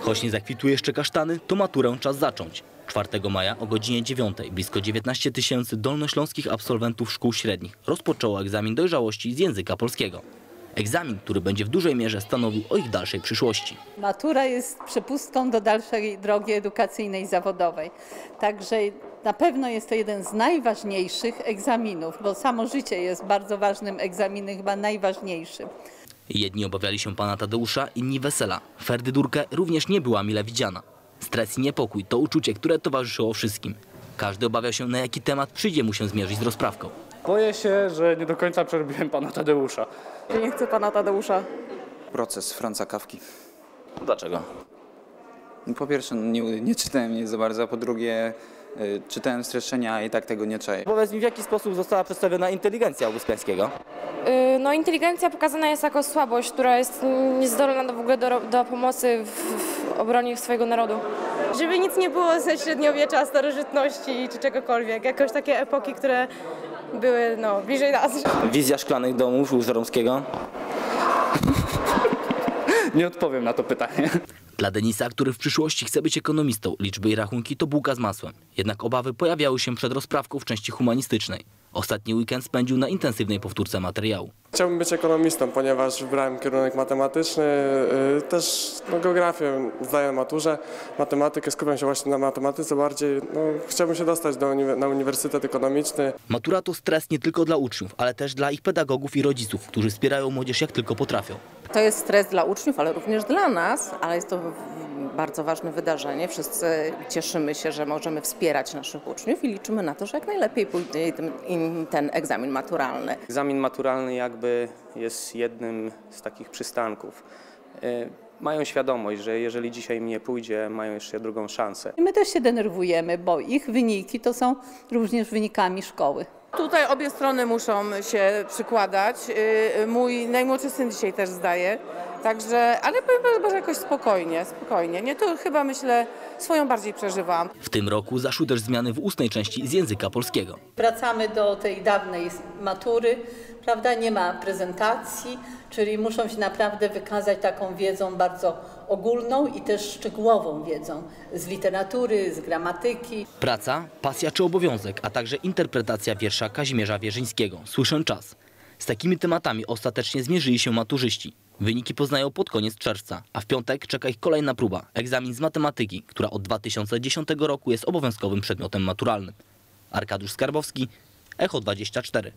Choć nie zakwituje jeszcze kasztany, to maturę czas zacząć. 4 maja o godzinie 9 blisko 19 tysięcy dolnośląskich absolwentów szkół średnich rozpoczęło egzamin dojrzałości z języka polskiego. Egzamin, który będzie w dużej mierze stanowił o ich dalszej przyszłości. Matura jest przepustką do dalszej drogi edukacyjnej i zawodowej. Także na pewno jest to jeden z najważniejszych egzaminów, bo samo życie jest bardzo ważnym egzaminem, chyba najważniejszym. Jedni obawiali się pana Tadeusza, inni wesela. Ferdydurkę również nie była mile widziana. Stres i niepokój to uczucie, które towarzyszyło wszystkim. Każdy obawiał się, na jaki temat przyjdzie mu się zmierzyć z rozprawką. Boję się, że nie do końca przerobiłem pana Tadeusza. Nie chcę pana Tadeusza. Proces Franca Kawki. Dlaczego? Po pierwsze, no, nie, nie czytałem jej za bardzo, a po drugie, czytałem streszczenia i tak tego nie czaję. Powiedz mi, w jaki sposób została przedstawiona inteligencja Augustiańskiego? Y, No, inteligencja pokazana jest jako słabość, która jest niezdolna do, w ogóle do, do pomocy w, w obronie swojego narodu. Żeby nic nie było ze średniowiecza, starożytności czy czegokolwiek. Jakoś takie epoki, które były no, bliżej nas. Wizja szklanych domów u Żeromskiego. Nie odpowiem na to pytanie. Dla Denisa, który w przyszłości chce być ekonomistą, liczby i rachunki to bułka z masłem. Jednak obawy pojawiały się przed rozprawką w części humanistycznej. Ostatni weekend spędził na intensywnej powtórce materiału. Chciałbym być ekonomistą, ponieważ wybrałem kierunek matematyczny, yy, też no, geografię zdaję na maturze, matematykę, skupiam się właśnie na matematyce bardziej. No, chciałbym się dostać do, na Uniwersytet Ekonomiczny. Matura to stres nie tylko dla uczniów, ale też dla ich pedagogów i rodziców, którzy wspierają młodzież jak tylko potrafią. To jest stres dla uczniów, ale również dla nas, ale jest to bardzo ważne wydarzenie. Wszyscy cieszymy się, że możemy wspierać naszych uczniów i liczymy na to, że jak najlepiej pójdzie im- ten egzamin maturalny. Egzamin maturalny jakby jest jednym z takich przystanków. Y, Mają świadomość, że jeżeli dzisiaj im nie pójdzie, mają jeszcze drugą szansę. My też się denerwujemy, bo ich wyniki to są również wynikami szkoły. Tutaj obie strony muszą się przykładać. Yy, Mój najmłodszy syn dzisiaj też zdaje. Także, ale powiem panu, że jakoś spokojnie, spokojnie. Nie, to chyba myślę swoją bardziej przeżywałam. W tym roku zaszły też zmiany w ustnej części z języka polskiego. Wracamy do tej dawnej matury, prawda? Nie ma prezentacji, czyli muszą się naprawdę wykazać taką wiedzą bardzo ogólną i też szczegółową wiedzą z literatury, z gramatyki. Praca, pasja czy obowiązek, a także interpretacja wiersza Kazimierza Wierzyńskiego Słyszę czas. Z takimi tematami ostatecznie zmierzyli się maturzyści. Wyniki poznają pod koniec czerwca, a w piątek czeka ich kolejna próba, egzamin z matematyki, która od 2010 roku jest obowiązkowym przedmiotem maturalnym. Arkadiusz Skarbowski, Echo 24.